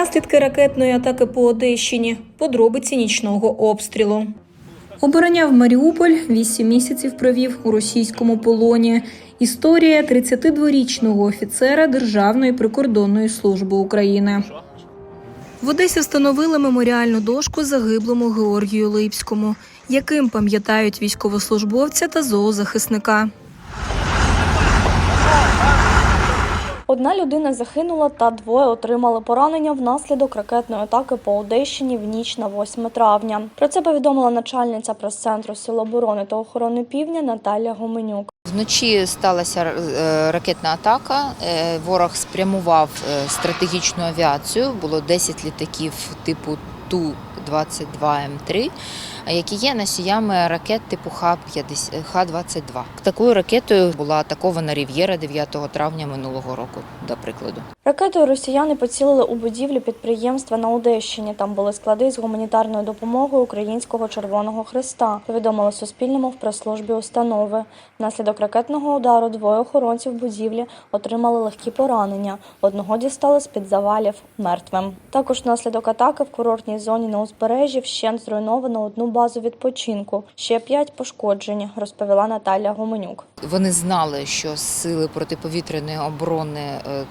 Наслідки ракетної атаки по Одещині, подробиці нічного обстрілу. Обороняв Маріуполь, вісім місяців провів у російському полоні. Історія 32-річного офіцера Державної прикордонної служби України. В Одесі встановили меморіальну дошку загиблому Георгію Липському, яким пам'ятають військовослужбовця та зоозахисника. Одна людина загинула та двоє отримали поранення внаслідок ракетної атаки по Одещині в ніч на 8 травня. Про це повідомила начальниця прес-центру Сил оборони та охорони Півдня Наталія Гоменюк. Вночі сталася е, ракетна атака. Е, Ворог спрямував е, стратегічну авіацію. Було 10 літаків типу Ту-22М3, які є носіями ракет типу Х-50 Х-22. Такою ракетою була атакована Рів'єра 9 травня минулого року, до прикладу. Ракетою росіяни поцілили у будівлю підприємства на Одещині. Там були склади з гуманітарною допомогою Українського Червоного Христа. Повідомили Суспільному в прес-службі установи. Внаслідок ракетного удару двоє охоронців будівлі отримали легкі поранення. Одного дістали з під завалів мертвим. Також внаслідок атаки в курортній зоні на узбережжі вщент зруйновано одну базу відпочинку. Ще п'ять пошкоджені, розповіла Наталя Гоменюк. Вони знали, що сили протиповітряної оборони е,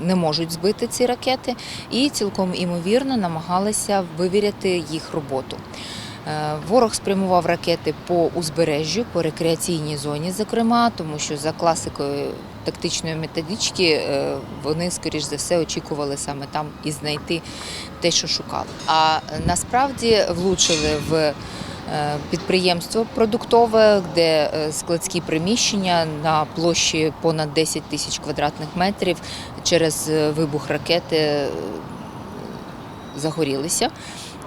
не можуть збити ці ракети, і цілком імовірно намагалися вивіряти їх роботу. Е, Ворог спрямував ракети по узбережжю, по рекреаційній зоні, зокрема, тому що за класикою тактичної методички е, вони, скоріш за все, очікували саме там і знайти те, що шукали. А насправді влучили в е, підприємство продуктове, де складські приміщення на площі понад 10 тисяч квадратних метрів через вибух ракети загорілися.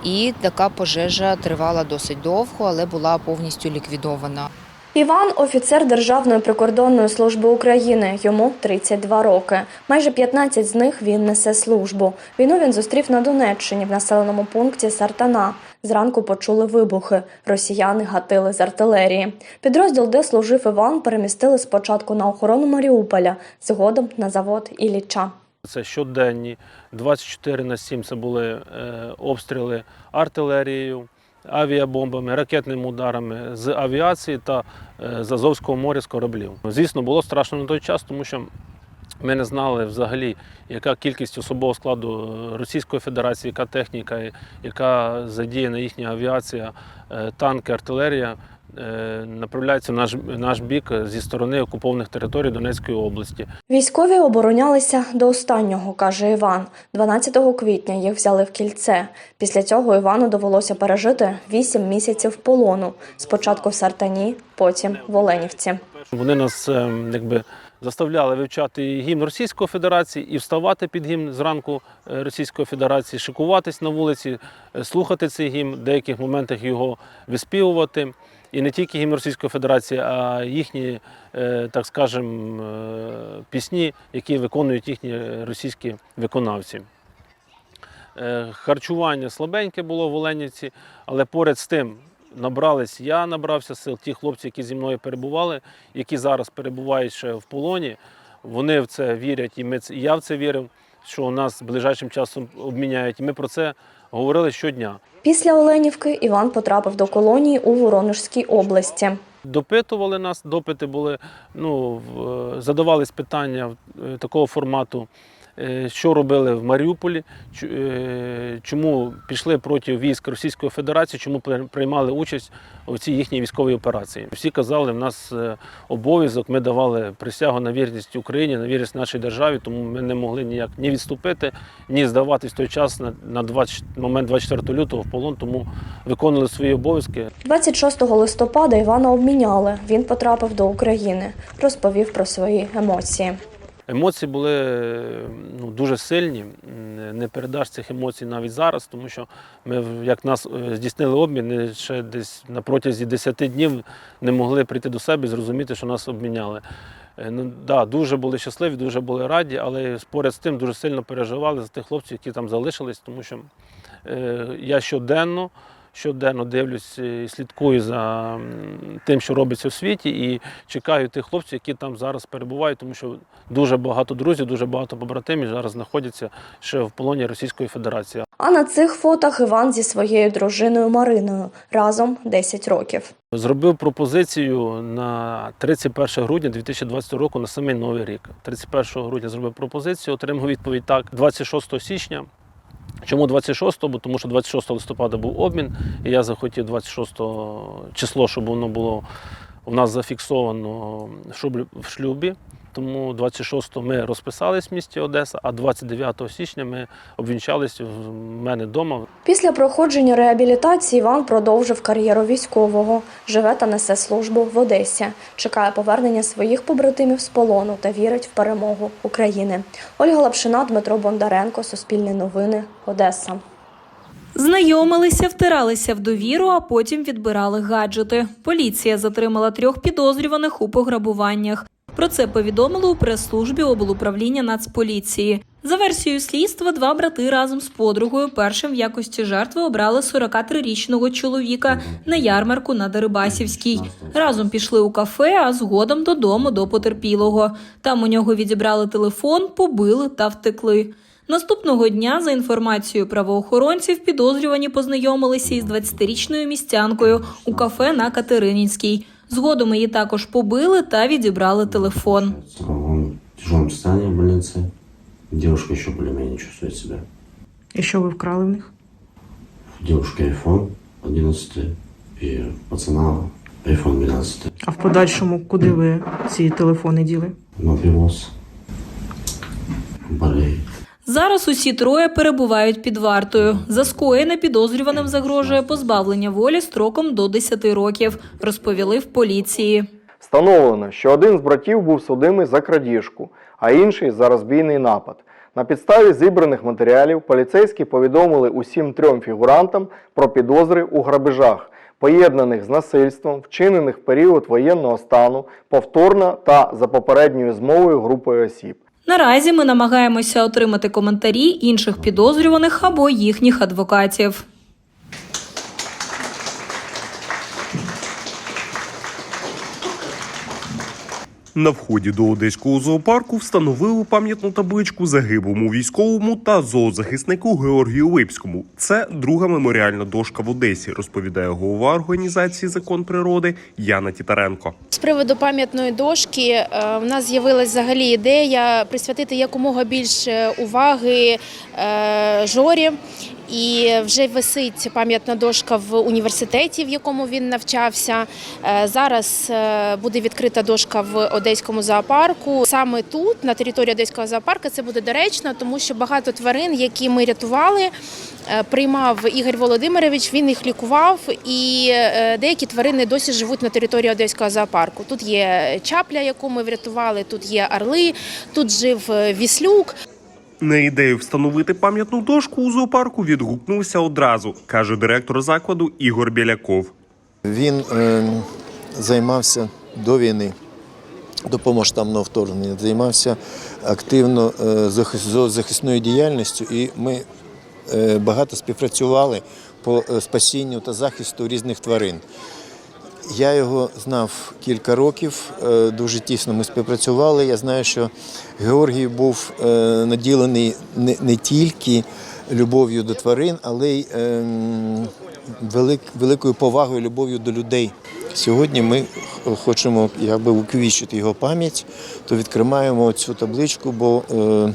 І така пожежа тривала досить довго, але була повністю ліквідована. Іван офіцер Державної прикордонної служби України. Йому 32 роки. Майже 15 з них він несе службу. Війну він зустрів на Донеччині в населеному пункті Сартана. Зранку почули вибухи. Росіяни гатили з артилерії. Підрозділ, де служив Іван, перемістили спочатку на охорону Маріуполя, згодом на завод Ілліча. Це щоденні 24 на 7 це були е, обстріли артилерією, авіабомбами, ракетними ударами з авіації та е, з Азовського моря з кораблів. Звісно, було страшно на той час, тому що ми не знали взагалі, яка кількість особового складу е, Російської Федерації, яка техніка, яка задіяна їхня авіація, танки, артилерія. Е, Направляється в наш, наш бік зі сторони окупованих територій Донецької області. Військові оборонялися до останнього, каже Іван. 12 квітня їх взяли в кільце. Після цього Івану довелося пережити 8 місяців полону. Спочатку в Сартані, потім в Оленівці. Вони нас е, якби заставляли вивчати гімн Російської Федерації і вставати під гімн зранку е, Російської Федерації, шикуватись на вулиці, слухати цей гімн, в деяких моментах його виспівувати. І не тільки гімн Російської Федерації, а їхні, е, так скажем, е, пісні, які виконують їхні російські виконавці. Е, Харчування слабеньке було в Оленівці, але поряд з тим набрались, я набрався сил, ті хлопці, які зі мною перебували, які зараз перебувають ще в полоні, вони в це вірять, і, ми, і я в це вірив, що нас ближайшим часом обміняють. І ми про це говорили щодня. Після Оленівки Іван потрапив до колонії у Воронежській області. Допитували нас, допити були, ну, в- задавались питання е, такого формату, е, що робили в Маріуполі, е, чому пішли проти військ Російської Федерації, чому при- приймали участь у цій їхній військовій операції. Всі казали, в нас е, обов'язок, ми давали присягу на вірність Україні, на вірність нашій державі, тому ми не могли ніяк ні відступити, ні здаватись той час на 20, момент 24 лютого в полон, тому виконували свої обов'язки. 26 листопада Івана обміняли. Він потрапив до України. Розповів про свої емоції. Емоції були ну, дуже сильні. Не передаш цих емоцій навіть зараз, тому що ми, як нас е, здійснили обмін, ще десь на протязі 10 днів не могли прийти до себе і зрозуміти, що нас обміняли. Е, Ну, да, дуже були щасливі, дуже були раді, але поряд з тим дуже сильно переживали за тих хлопців, які там залишились, тому що е, я щоденно щоденно дивлюсь і слідкую за тим, що робиться у світі, і чекаю тих хлопців, які там зараз перебувають, тому що дуже багато друзів, дуже багато побратимів зараз знаходяться ще в полоні Російської Федерації. А на цих фотах Іван зі своєю дружиною Мариною разом 10 років. Зробив пропозицію на 31 грудня 2020 року на самий новий рік. 31 грудня зробив пропозицію, отримав відповідь так 26 січня. Чому 26? Бо тому що 26 листопада був обмін, і я захотів 26 число, щоб воно було у нас зафіксовано в шлюбі-. Тому 26 ми розписались в місті Одеса, а 29 січня ми обвінчались в мене вдома Після проходження реабілітації Іван продовжив кар'єру військового, живе та несе службу в Одесі, чекає повернення своїх побратимів з полону та вірить в перемогу України. Ольга Лапшина, Дмитро Бондаренко, Суспільне новини, Одеса. Знайомилися, втиралися в довіру, а потім відбирали гаджети. Поліція затримала трьох підозрюваних у пограбуваннях. Про це повідомили у прес-службі облуправління Нацполіції. За версією слідства, два брати разом з подругою першим в якості жертви обрали 43-річного чоловіка на ярмарку на Дерибасівській. Разом пішли у кафе, а згодом додому до потерпілого. Там у нього відібрали телефон, побили та втекли. Наступного дня, за інформацією правоохоронців, підозрювані познайомилися із 20-річною містянкою у кафе на Катеринінській. Згодом її також побили та відібрали телефон. Он в тяжелом состоянии в больнице. Девушка еще более-менее чувствует себя. І що ви вкрали в них? Девушки iPhone 11 и пацана iPhone 12. А в подальшому куди ви ці телефони діли? На привоз. Болеет. Зараз усі троє перебувають під вартою. За скоєне підозрюваним загрожує позбавлення волі строком до 10 років, розповіли в поліції. Встановлено, що один з братів був судимий за крадіжку, а інший за розбійний напад. На підставі зібраних матеріалів поліцейські повідомили усім трьом фігурантам про підозри у грабежах, поєднаних з насильством, вчинених в період воєнного стану, повторно та за попередньою змовою групою осіб. Наразі ми намагаємося отримати коментарі інших підозрюваних або їхніх адвокатів. На вході до одеського зоопарку встановили пам'ятну табличку загиблому військовому та зоозахиснику Георгію Липському. Це друга меморіальна дошка в Одесі, розповідає голова організації Закон природи Яна Тітаренко. З приводу пам'ятної дошки е, в нас з'явилась взагалі ідея присвятити якомога більше уваги е, Жорі. І вже висить пам'ятна дошка в університеті, в якому він навчався. Е, Зараз е, буде відкрита дошка в Одеському зоопарку. Саме тут, на території Одеського зоопарку, це буде доречно, тому що багато тварин, які ми рятували, е, приймав Ігор Володимирович. Він їх лікував, і деякі тварини досі живуть на території Одеського зоопарку. Тут є чапля, яку ми врятували, тут є орли, тут жив віслюк. На ідею встановити пам'ятну дошку у зоопарку відгукнувся одразу, каже директор закладу Ігор Біляков. Він е, займався до війни, до повномасштабного вторгнення, займався активно е, захис- зоозахисною діяльністю, і ми е, багато співпрацювали по е, спасінню та захисту різних тварин. Я його знав кілька років, е, дуже тісно ми співпрацювали. Я знаю, що Георгій був е, наділений не, тільки любов'ю до тварин, але й ем, великою повагою, любов'ю до людей. Сьогодні ми хочемо якби увіковічити його пам'ять, то відкриваємо цю табличку, бо е,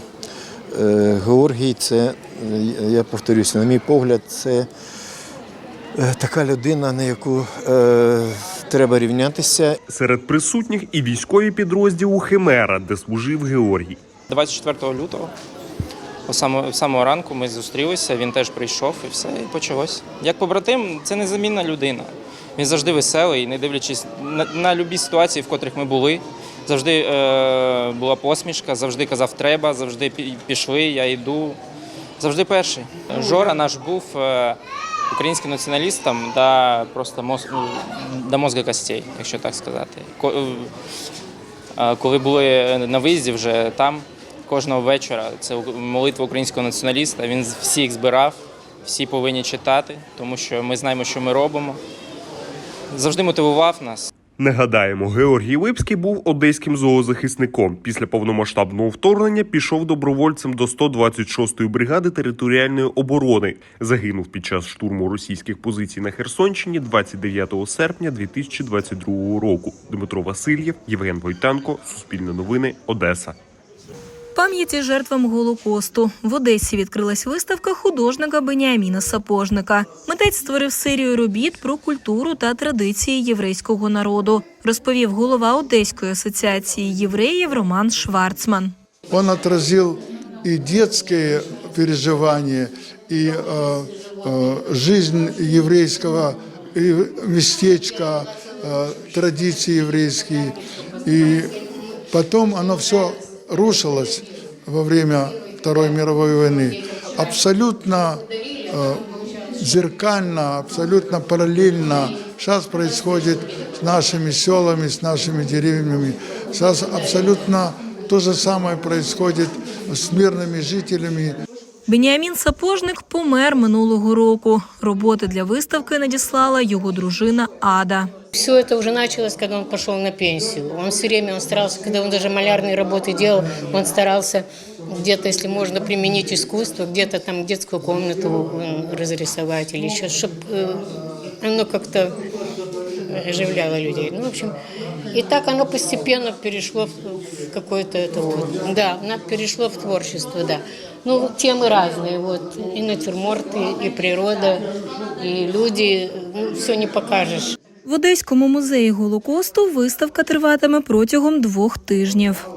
Георгій це, я повторюся, на мій погляд, це така людина, на яку е, треба рівнятися. Серед присутніх і військові підрозділу Химера, де служив Георгій. 24 лютого, о самого, самого ранку ми зустрілися, він теж прийшов і все, і почалось. Як побратим, це незамінна людина. Він завжди веселий, не дивлячись на, на любі ситуації, в котрих ми були. Завжди е, була посмішка, завжди казав треба, завжди пі- пішли, я йду. Завжди перший. Жора наш був е, українським націоналістам до просто моз, ну, до мозга костей, якщо так сказати. Е, Коли були на виїзді вже там, кожного вечора, це молитва українського націоналіста, він всіх збирав, всі повинні читати, тому що ми знаємо, що ми робимо. Завжди мотивував нас. Нагадаємо, Георгій Липський був одеським зоозахисником. Після повномасштабного вторгнення пішов добровольцем до 126-ї бригади територіальної оборони. Загинув під час штурму російських позицій на Херсонщині 29 серпня 2022 року. Дмитро Васильєв, Євген Войтенко, Суспільне новини, Одеса. Пам'яті жертвам Голокосту в Одесі відкрилась виставка художника Беніаміна Сапожника. Митець створив серію робіт про культуру та традиції єврейського народу, розповів голова Одеської асоціації євреїв Роман Шварцман. Он отразил и детские переживания, и э, э, жизнь еврейского и местечка, э, традиции еврейские. И потом оно все рушилось во время Второй мировой войны. Абсолютно э, зеркально, абсолютно параллельно сейчас происходит с нашими селами, с нашими деревнями. Сейчас абсолютно то же самое происходит с мирными жителями. Беніамін Сапожник помер минулого року. Роботи для виставки надіслала його дружина Ада. Все это уже началось, когда он пошел на пенсию. Он все время он старался, когда он даже малярные работы делал, он старался где-то, если можно, применить искусство, где-то там детскую комнату он разрисовать или еще, чтобы оно как-то оживляло людей. Ну, в общем, и так оно постепенно перешло в в какое-то это вот, да, оно перешло в творчество, да. Ну, темы разные, вот, и натюрморты, и природа, и люди, ну, все не покажешь. В Одеському музеї Голокосту виставка триватиме протягом двох тижнів.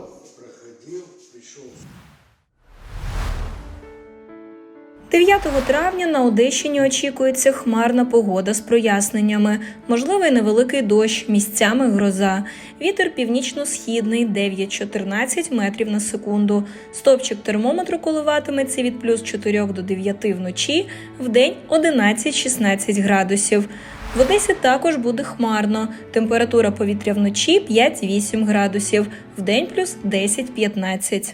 Дев'ятого травня на Одещині очікується хмарна погода з проясненнями, можливий невеликий дощ, місцями гроза. Вітер північно-східний 9-14 метрів на секунду. Стопчик термометру коливатиметься від плюс 4 до 9 вночі, вдень 11-16 градусів. В Одесі також буде хмарно. Температура повітря вночі 5-8 градусів, вдень плюс 10-15.